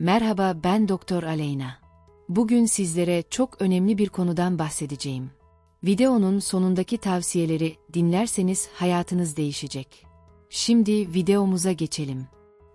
Merhaba ben Doktor Aleyna. Bugün sizlere çok önemli bir konudan bahsedeceğim. Videonun sonundaki tavsiyeleri dinlerseniz hayatınız değişecek. Şimdi videomuza geçelim.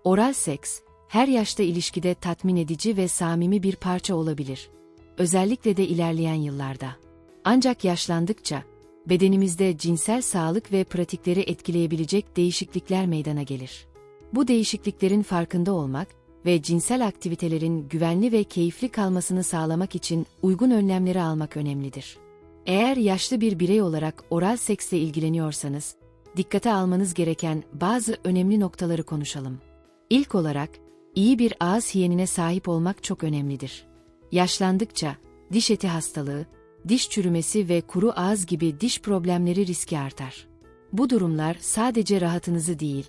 Oral seks, her yaşta ilişkide tatmin edici ve samimi bir parça olabilir. Özellikle de ilerleyen yıllarda. Ancak yaşlandıkça, bedenimizde cinsel sağlık ve pratikleri etkileyebilecek değişiklikler meydana gelir. Bu değişikliklerin farkında olmak ve cinsel aktivitelerin güvenli ve keyifli kalmasını sağlamak için uygun önlemleri almak önemlidir. Eğer yaşlı bir birey olarak oral seksle ilgileniyorsanız, dikkate almanız gereken bazı önemli noktaları konuşalım. İlk olarak, iyi bir ağız hiyenine sahip olmak çok önemlidir. Yaşlandıkça, diş eti hastalığı, diş çürümesi ve kuru ağız gibi diş problemleri riski artar. Bu durumlar sadece rahatınızı değil,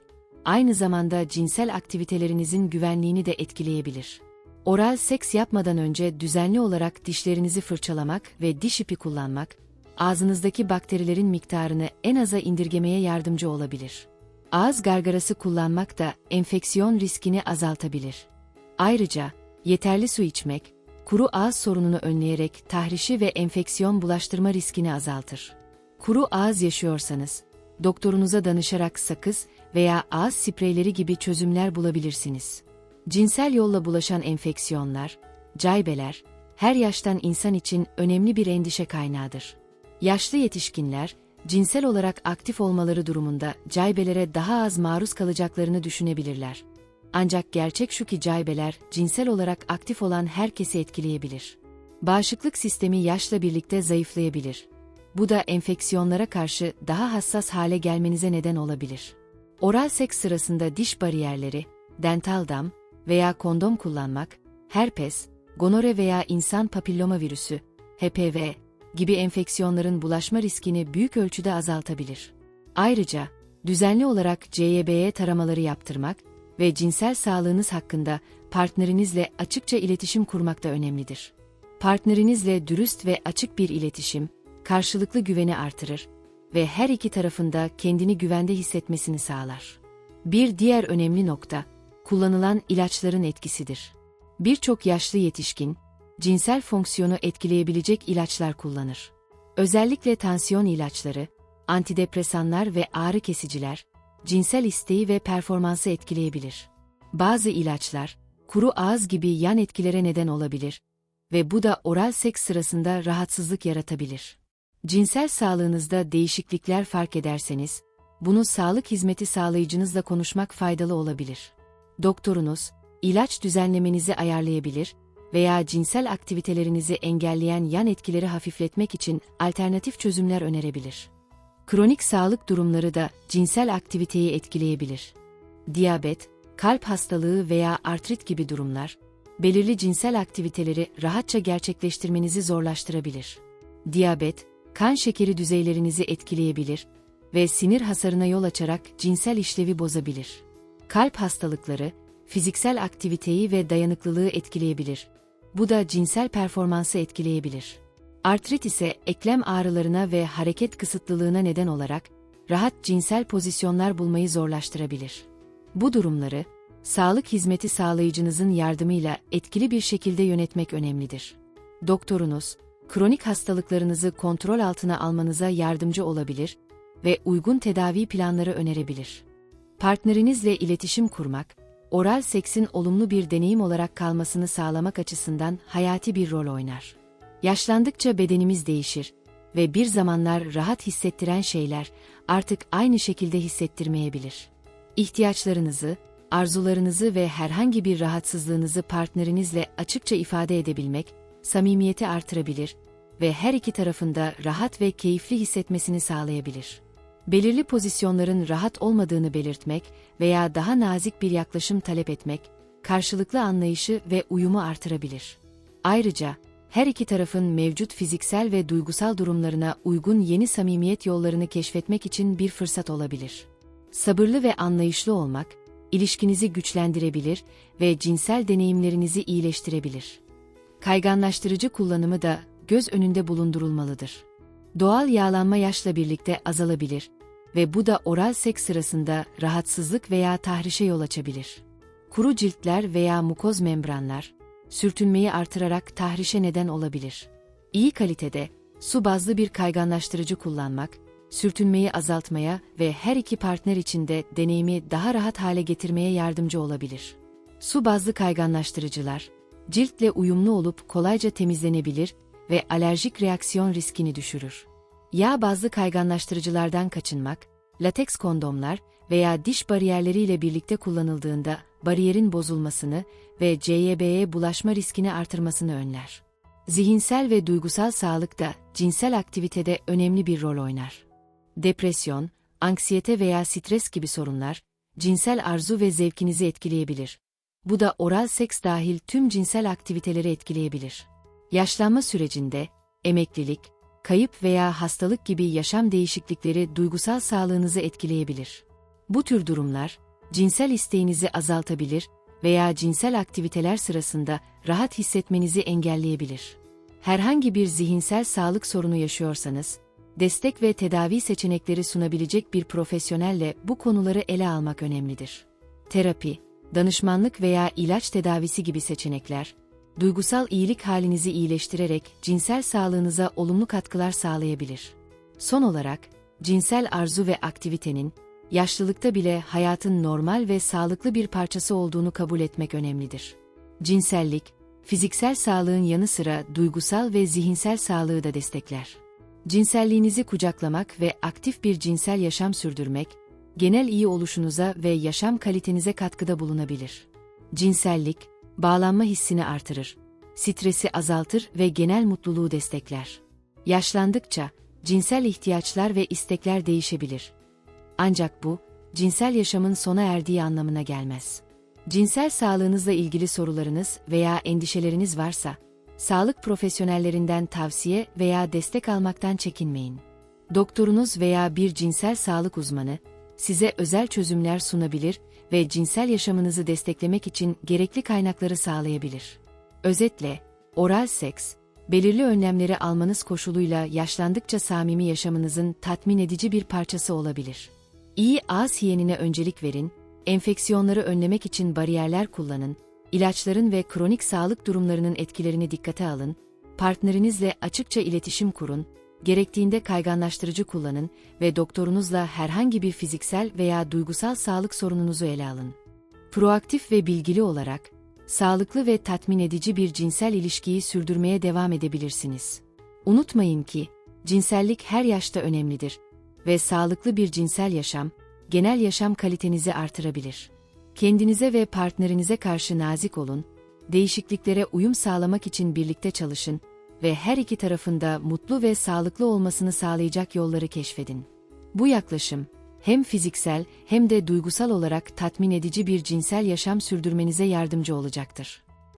aynı zamanda cinsel aktivitelerinizin güvenliğini de etkileyebilir. Oral seks yapmadan önce düzenli olarak dişlerinizi fırçalamak ve diş ipi kullanmak, ağzınızdaki bakterilerin miktarını en aza indirgemeye yardımcı olabilir. Ağız gargarası kullanmak da enfeksiyon riskini azaltabilir. Ayrıca, yeterli su içmek, kuru ağız sorununu önleyerek tahrişi ve enfeksiyon bulaştırma riskini azaltır. Kuru ağız yaşıyorsanız, doktorunuza danışarak sakız veya ağız spreyleri gibi çözümler bulabilirsiniz. Cinsel yolla bulaşan enfeksiyonlar, caybeler, her yaştan insan için önemli bir endişe kaynağıdır. Yaşlı yetişkinler, cinsel olarak aktif olmaları durumunda caybelere daha az maruz kalacaklarını düşünebilirler. Ancak gerçek şu ki caybeler, cinsel olarak aktif olan herkesi etkileyebilir. Bağışıklık sistemi yaşla birlikte zayıflayabilir. Bu da enfeksiyonlara karşı daha hassas hale gelmenize neden olabilir. Oral seks sırasında diş bariyerleri, dental dam veya kondom kullanmak, herpes, gonore veya insan papilloma virüsü, HPV gibi enfeksiyonların bulaşma riskini büyük ölçüde azaltabilir. Ayrıca, düzenli olarak CYB'ye taramaları yaptırmak ve cinsel sağlığınız hakkında partnerinizle açıkça iletişim kurmak da önemlidir. Partnerinizle dürüst ve açık bir iletişim, karşılıklı güveni artırır ve her iki tarafında kendini güvende hissetmesini sağlar. Bir diğer önemli nokta, kullanılan ilaçların etkisidir. Birçok yaşlı yetişkin, cinsel fonksiyonu etkileyebilecek ilaçlar kullanır. Özellikle tansiyon ilaçları, antidepresanlar ve ağrı kesiciler, cinsel isteği ve performansı etkileyebilir. Bazı ilaçlar, kuru ağız gibi yan etkilere neden olabilir ve bu da oral seks sırasında rahatsızlık yaratabilir. Cinsel sağlığınızda değişiklikler fark ederseniz, bunu sağlık hizmeti sağlayıcınızla konuşmak faydalı olabilir. Doktorunuz, ilaç düzenlemenizi ayarlayabilir veya cinsel aktivitelerinizi engelleyen yan etkileri hafifletmek için alternatif çözümler önerebilir. Kronik sağlık durumları da cinsel aktiviteyi etkileyebilir. Diyabet, kalp hastalığı veya artrit gibi durumlar, belirli cinsel aktiviteleri rahatça gerçekleştirmenizi zorlaştırabilir. Diyabet, kan şekeri düzeylerinizi etkileyebilir ve sinir hasarına yol açarak cinsel işlevi bozabilir. Kalp hastalıkları, fiziksel aktiviteyi ve dayanıklılığı etkileyebilir. Bu da cinsel performansı etkileyebilir. Artrit ise eklem ağrılarına ve hareket kısıtlılığına neden olarak rahat cinsel pozisyonlar bulmayı zorlaştırabilir. Bu durumları, sağlık hizmeti sağlayıcınızın yardımıyla etkili bir şekilde yönetmek önemlidir. Doktorunuz, kronik hastalıklarınızı kontrol altına almanıza yardımcı olabilir ve uygun tedavi planları önerebilir. Partnerinizle iletişim kurmak, oral seksin olumlu bir deneyim olarak kalmasını sağlamak açısından hayati bir rol oynar. Yaşlandıkça bedenimiz değişir ve bir zamanlar rahat hissettiren şeyler artık aynı şekilde hissettirmeyebilir. İhtiyaçlarınızı, arzularınızı ve herhangi bir rahatsızlığınızı partnerinizle açıkça ifade edebilmek, samimiyeti artırabilir ve her iki tarafında rahat ve keyifli hissetmesini sağlayabilir. Belirli pozisyonların rahat olmadığını belirtmek veya daha nazik bir yaklaşım talep etmek, karşılıklı anlayışı ve uyumu artırabilir. Ayrıca, her iki tarafın mevcut fiziksel ve duygusal durumlarına uygun yeni samimiyet yollarını keşfetmek için bir fırsat olabilir. Sabırlı ve anlayışlı olmak, ilişkinizi güçlendirebilir ve cinsel deneyimlerinizi iyileştirebilir. Kayganlaştırıcı kullanımı da göz önünde bulundurulmalıdır. Doğal yağlanma yaşla birlikte azalabilir ve bu da oral seks sırasında rahatsızlık veya tahrişe yol açabilir. kuru ciltler veya mukoz membranlar, sürtünmeyi artırarak tahrişe neden olabilir. İyi kalitede, su bazlı bir kayganlaştırıcı kullanmak, sürtünmeyi azaltmaya ve her iki partner için de deneyimi daha rahat hale getirmeye yardımcı olabilir. Su bazlı kayganlaştırıcılar, ciltle uyumlu olup kolayca temizlenebilir ve alerjik reaksiyon riskini düşürür. Yağ bazlı kayganlaştırıcılardan kaçınmak, lateks kondomlar veya diş bariyerleriyle birlikte kullanıldığında bariyerin bozulmasını ve CYB'ye bulaşma riskini artırmasını önler. Zihinsel ve duygusal sağlık da cinsel aktivitede önemli bir rol oynar. Depresyon, anksiyete veya stres gibi sorunlar, cinsel arzu ve zevkinizi etkileyebilir. Bu da oral seks dahil tüm cinsel aktiviteleri etkileyebilir. Yaşlanma sürecinde, emeklilik, kayıp veya hastalık gibi yaşam değişiklikleri duygusal sağlığınızı etkileyebilir. Bu tür durumlar, cinsel isteğinizi azaltabilir veya cinsel aktiviteler sırasında rahat hissetmenizi engelleyebilir. Herhangi bir zihinsel sağlık sorunu yaşıyorsanız, destek ve tedavi seçenekleri sunabilecek bir profesyonelle bu konuları ele almak önemlidir. Terapi, danışmanlık veya ilaç tedavisi gibi seçenekler, duygusal iyilik halinizi iyileştirerek cinsel sağlığınıza olumlu katkılar sağlayabilir. Son olarak, cinsel arzu ve aktivitenin, yaşlılıkta bile hayatın normal ve sağlıklı bir parçası olduğunu kabul etmek önemlidir. Cinsellik, fiziksel sağlığın yanı sıra duygusal ve zihinsel sağlığı da destekler. Cinselliğinizi kucaklamak ve aktif bir cinsel yaşam sürdürmek, genel iyi oluşunuza ve yaşam kalitenize katkıda bulunabilir. Cinsellik, bağlanma hissini artırır, stresi azaltır ve genel mutluluğu destekler. Yaşlandıkça, cinsel ihtiyaçlar ve istekler değişebilir. Ancak bu, cinsel yaşamın sona erdiği anlamına gelmez. Cinsel sağlığınızla ilgili sorularınız veya endişeleriniz varsa, sağlık profesyonellerinden tavsiye veya destek almaktan çekinmeyin. Doktorunuz veya bir cinsel sağlık uzmanı, size özel çözümler sunabilir ve cinsel yaşamınızı desteklemek için gerekli kaynakları sağlayabilir. Özetle, oral seks, belirli önlemleri almanız koşuluyla yaşlandıkça samimi yaşamınızın tatmin edici bir parçası olabilir. İyi ağız hiyenine öncelik verin, enfeksiyonları önlemek için bariyerler kullanın, ilaçların ve kronik sağlık durumlarının etkilerini dikkate alın, partnerinizle açıkça iletişim kurun, gerektiğinde kayganlaştırıcı kullanın ve doktorunuzla herhangi bir fiziksel veya duygusal sağlık sorununuzu ele alın. Proaktif ve bilgili olarak, sağlıklı ve tatmin edici bir cinsel ilişkiyi sürdürmeye devam edebilirsiniz. Unutmayın ki, cinsellik her yaşta önemlidir ve sağlıklı bir cinsel yaşam, genel yaşam kalitenizi artırabilir. Kendinize ve partnerinize karşı nazik olun, değişikliklere uyum sağlamak için birlikte çalışın ve her iki tarafında mutlu ve sağlıklı olmasını sağlayacak yolları keşfedin. Bu yaklaşım, hem fiziksel hem de duygusal olarak tatmin edici bir cinsel yaşam sürdürmenize yardımcı olacaktır.